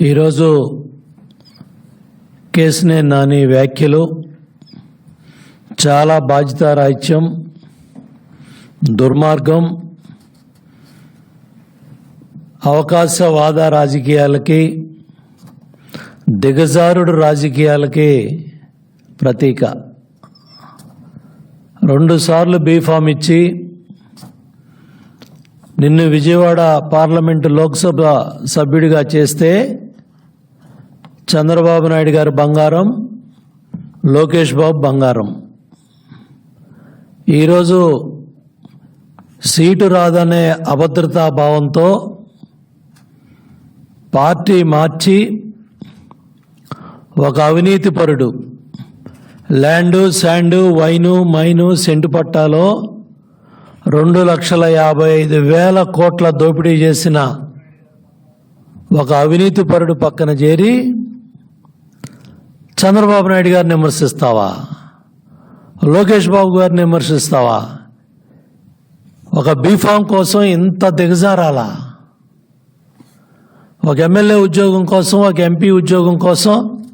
ఈరోజు కేసునే నాని వ్యాఖ్యలు చాలా బాధ్యతారాహిత్యం దుర్మార్గం అవకాశవాద రాజకీయాలకి దిగజారుడు రాజకీయాలకి ప్రతీక. రెండుసార్లు బీఫామ్ ఇచ్చి నిన్ను విజయవాడ పార్లమెంటు లోక్సభ సభ్యుడిగా చేస్తే చంద్రబాబు నాయుడు గారు బంగారం లోకేష్ బాబు బంగారం. ఈరోజు సీటు రాదనే అభద్రతా భావంతో పార్టీ మార్చి ఒక అవినీతి పరుడు land sand wine mine cent పట్టాలో రెండు లక్షల యాభై ఐదు వేల కోట్ల దోపిడీ చేసిన ఒక అవినీతి పరుడు పక్కన చేరి చంద్రబాబు నాయుడు గారిని విమర్శిస్తావా? లోకేష్ బాబు గారిని విమర్శిస్తావా? ఒక బీఫామ్ కోసం ఇంత దిగజారాలా? ఒక ఎమ్మెల్యే ఉద్యోగం కోసం ఒక ఎంపీ ఉద్యోగం కోసం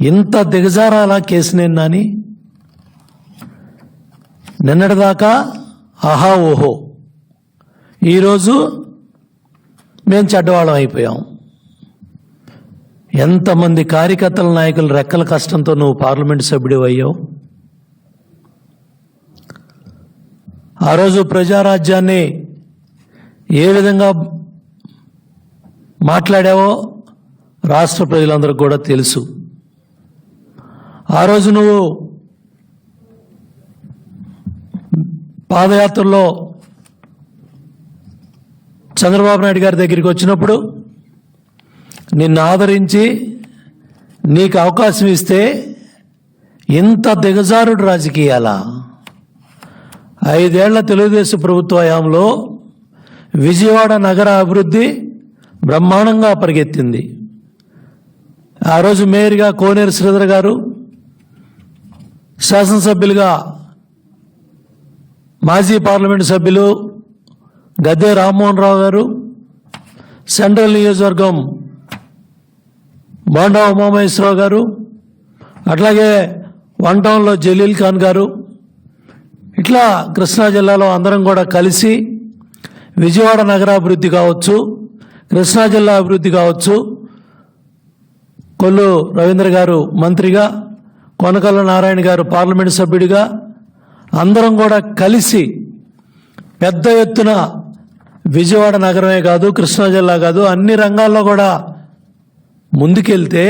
ఇంత దిగజారాలా కేసు నేను నాని? నిన్నటిదాకా ఆహా ఓహో. ఈరోజు మేము చెడ్డవాళ్ళం అయిపోయాం. ఎంతమంది కార్యకర్తల నాయకులు రెక్కల కష్టంతో నువ్వు పార్లమెంట్ సభ్యుడు అయ్యావు? ఆ రోజు ప్రజారాజ్యాన్ని ఏ విధంగా మాట్లాడావో రాష్ట్ర ప్రజలందరికీ కూడా తెలుసు. ఆ రోజు నువ్వు పాదయాత్రలో చంద్రబాబు నాయుడు గారి దగ్గరికి వచ్చినప్పుడు నిన్ను ఆదరించి నీకు అవకాశం ఇస్తే ఇంత దిగజారుడు రాజకీయాల? ఐదేళ్ళ తెలుగుదేశం ప్రభుత్వ హయాంలో విజయవాడ నగర అభివృద్ధి బ్రహ్మాండంగా పరిగెత్తింది. ఆ రోజు మేయర్గా కోనేరు శ్రీధర్ గారు శాసనసభ్యులుగా మాజీ పార్లమెంటు సభ్యులు గద్దె రామ్మోహన్ రావు గారు సెంట్రల్ నియోజకవర్గం బోండా ఉమామహేశ్వరరావు గారు అట్లాగే వన్ టౌన్లో జలీల్ ఖాన్ గారు ఇట్లా కృష్ణా జిల్లాలో అందరం కూడా కలిసి విజయవాడ నగరాభివృద్ధి కావచ్చు కృష్ణా జిల్లా అభివృద్ధి కావచ్చు కొల్లు రవీంద్ర గారు మంత్రిగా కొనకల్ల నారాయణ గారు పార్లమెంట్ సభ్యుడిగా అందరం కూడా కలిసి పెద్ద ఎత్తున విజయవాడ నగరమే కాదు కృష్ణా జిల్లా కాదు అన్ని రంగాల్లో కూడా ముందుకెళ్తే